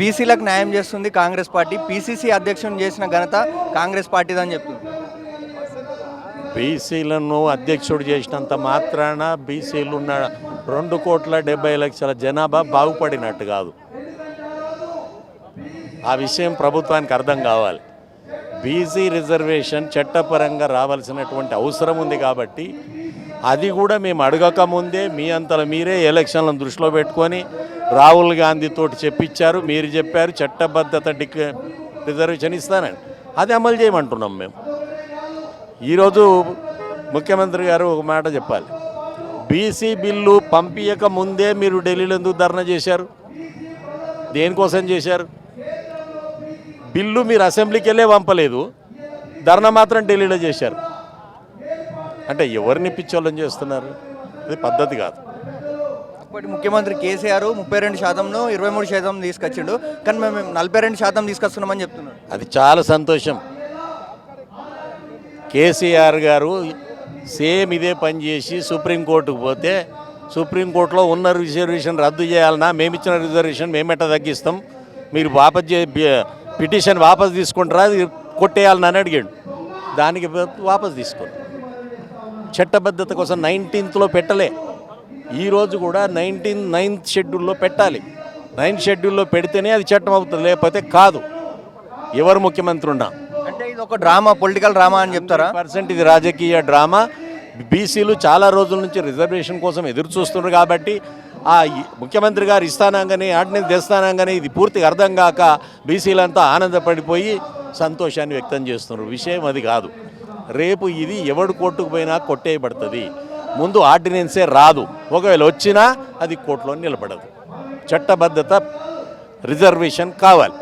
బీసీలకు న్యాయం చేస్తుంది కాంగ్రెస్ పార్టీ. పీసీసీ అధ్యక్షుని చేసిన ఘనత కాంగ్రెస్ పార్టీదని చెప్తుంది. బీసీలను అధ్యక్షుడు చేసినంత మాత్రాన బీసీలు ఉన్న రెండు కోట్ల డెబ్బై లక్షల జనాభా బాగుపడినట్టు కాదు. ఆ విషయం ప్రభుత్వానికి అర్థం కావాలి. బీసీ రిజర్వేషన్ చట్టపరంగా రావాల్సినటువంటి అవసరం ఉంది కాబట్టి అది కూడా మేము అడగక ముందే మీ అంతలో మీరే ఎలక్షన్లను దృష్టిలో పెట్టుకొని రాహుల్ గాంధీ తోటి చెప్పించారు మీరు చెప్పారు చట్టబద్ధత డిక్ రిజర్వేషన్ ఇస్తానని. అది అమలు చేయమంటున్నాం మేము. ఈరోజు ముఖ్యమంత్రి గారు ఒక మాట చెప్పాలి. బీసీ బిల్లు పంపించక ముందే మీరు ఢిల్లీలో ఎందుకు ధర్నా చేశారు? దేనికోసం చేశారు? బిల్లు మీరు అసెంబ్లీకి వెళ్ళే పంపలేదు. ధర్నా మాత్రం ఢిల్లీలో చేశారు. అంటే ఎవరిని పిచ్చోళ్ళని చేస్తున్నారు? అది పద్ధతి కాదు. అప్పటి ముఖ్యమంత్రి కేసీఆర్ ముప్పై రెండు శాతంను ఇరవై మూడు శాతం తీసుకొచ్చిండు. కానీ మేము నలభై రెండు శాతం తీసుకొస్తున్నామని చెప్తున్నాం అది చాలా సంతోషం. కేసీఆర్ గారు సేమ్ ఇదే పని చేసి సుప్రీంకోర్టుకు పోతే సుప్రీంకోర్టులో ఉన్న రిజర్వేషన్ రద్దు చేయాలన్నా మేము ఇచ్చిన రిజర్వేషన్ మేమెట్ట తగ్గిస్తాం? మీరు వాపస్ చే పిటిషన్ వాపస్ తీసుకుంటారా? అది కొట్టేయాలని అని అడిగాడు. దానికి వాపస్ తీసుకోండి. చట్టబద్ధత కోసం నైన్టీన్త్లో పెట్టలే. ఈరోజు కూడా నైన్టీన్ నైన్త్ షెడ్యూల్లో పెట్టాలి. నైన్త్ షెడ్యూల్లో పెడితేనే అది చట్టం అవుతుంది లేకపోతే కాదు. ఎవరు ముఖ్యమంత్రి ఉన్నా. అంటే ఇది ఒక డ్రామా పొలిటికల్ డ్రామా అని చెప్తారా? పర్సెంట్ ఇది రాజకీయ డ్రామా. బీసీలు చాలా రోజుల నుంచి రిజర్వేషన్ కోసం ఎదురు చూస్తున్నారు కాబట్టి ఆ ముఖ్యమంత్రి గారు ఇస్తానంగానే ఆర్డినెన్స్ తెస్తానంగానే ఇది పూర్తిగా అర్థం కాక బీసీలంతా ఆనందపడిపోయి సంతోషాన్ని వ్యక్తం చేస్తున్నారు. విషయం అది కాదు. రేపు ఇది ఎవడు కోర్టుకు పోయినా కొట్టేయబడుతుంది. ముందు ఆర్డినెన్సే రాదు. ఒకవేళ వచ్చినా అది కోర్టులో నిలబడదు. చట్టబద్ధత రిజర్వేషన్ కావాలి.